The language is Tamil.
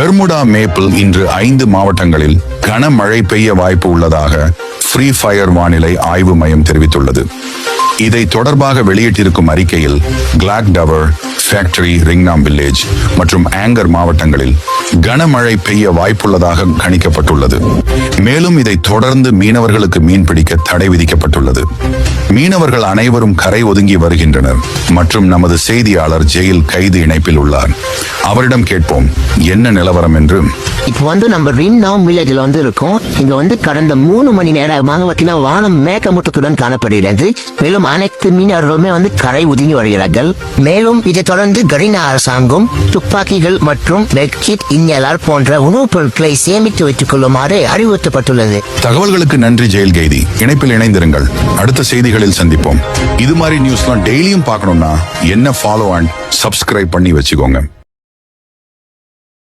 பெர்முடா மேப்பிள் இன்று ஐந்து மாவட்டங்களில் கனமழை பெய்ய வாய்ப்பு உள்ளதாக ஃப்ரீ ஃபயர் வானிலை ஆய்வு மையம் தெரிவித்துள்ளது. இதை தொடர்பாக வெளியிட்டிருக்கும் அறிக்கையில் கிளாக் டவர் ஃபேக்டரி ரிங்னாம் வில்லேஜ் மற்றும் ஆங்கர் மாவட்டங்களில் கனமழை பெய்ய வாய்ப்புள்ளதாக கணிக்கப்பட்டுள்ளது. மேலும் இதை தொடர்ந்து மீனவர்களுக்கு மீன்பிடிக்க தடை விதிக்கப்பட்டுள்ளது. மீனவர்கள் அனைவரும் கரை ஒதுங்கி வருகின்றனர் மற்றும் நமது செய்தியாளர் ஜெயில் கைது இணைப்பில் உள்ளார். அவரிடம் கேட்போம் என்ன நிலவரம் என்று? இப்போ வந்து நம்ம ரின்னாம் வில்லேஜில் வந்து இருக்கோம். இங்க வந்து கடந்த மூணு மணி நேரமாக பார்த்தீங்கன்னா வானம் மேகமூட்டத்துடன் காணப்படுகிறது. மேலும் அனைத்து மீனவர்களுமே வந்து கரை ஒதுங்கி வருகிறார்கள். மேலும் இதை தொடர்ந்து கரீனா அரசாங்கம் துப்பாக்கிகள் மற்றும் பெட்ஷீட் இன்னலார் போன்ற உணவுப் பொருட்களை சேமித்து வைத்துக் கொள்ளுமாறு அறிவுறுத்தப்பட்டுள்ளது. தகவல்களுக்கு நன்றி ஜெயில் கைதி. இணைப்பில் இணைந்திருங்கள். அடுத்த செய்திகளில் சந்திப்போம். இது மாதிரி நியூஸ்லாம் டெய்லியும் பார்க்கணும்னா என்ன ஃபாலோ அண்ட் சப்ஸ்கிரைப் பண்ணி வச்சுக்கோங்க.